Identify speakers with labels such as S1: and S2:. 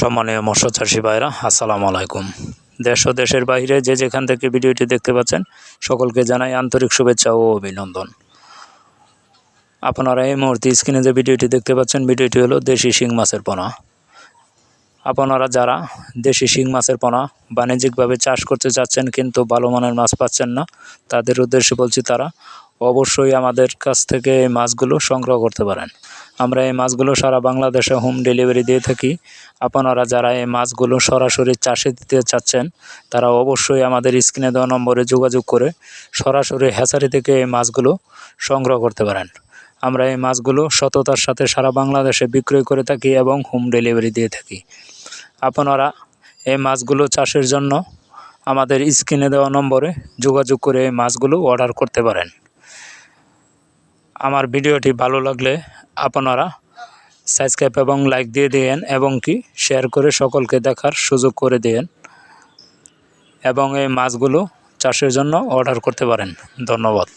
S1: সম্মানীয় মৎস্য চাষী ভাইরা, আসসালামু আলাইকুম। দেশ ও দেশের বাইরে যে যেখান থেকে ভিডিওটি দেখতে পাচ্ছেন, সকলকে জানাই আন্তরিক শুভেচ্ছা ও অভিনন্দন। আপনারা এই মুহূর্তে স্ক্রিনে যে ভিডিওটি দেখতে পাচ্ছেন, ভিডিওটি হলো দেশি শিং মাছের পোনা। আপনারা যারা দেশি শিং মাছের পোনা বাণিজ্যিকভাবে চাষ করতে চাচ্ছেন কিন্তু ভালো মানের মাছ পাচ্ছেন না, তাদের উদ্দেশ্যে বলছি তারা অবশ্যই আমাদের কাছ থেকে এই মাছগুলো সংগ্রহ করতে পারেন। আমরা এই মাছগুলো সারা বাংলাদেশে হোম ডেলিভারি দিয়ে থাকি। আপনারা যারা এই মাছগুলো সরাসরি চাষে দিতে চাচ্ছেন, তারা অবশ্যই আমাদের স্ক্রিনে দেওয়া নম্বরে যোগাযোগ করে সরাসরি হ্যাচারি থেকে এই মাছগুলো সংগ্রহ করতে পারেন। আমরা এই মাছগুলো সততার সাথে সারা বাংলাদেশে বিক্রয় করে থাকি এবং হোম ডেলিভারি দিয়ে থাকি। আপনারা এই মাছগুলো চাষের জন্য আমাদের স্ক্রিনে দেওয়া নম্বরে যোগাযোগ করে এই মাছগুলো অর্ডার করতে পারেন। আমার ভিডিওটি ভালো লাগলে আপনারা সাবস্ক্রাইব এবং লাইক দিয়ে দিয়েন এবং কি শেয়ার করে সকলকে দেখার সুযোগ করে দিয়েন এবং এই মাছগুলো চাষের জন্য অর্ডার করতে পারেন। ধন্যবাদ।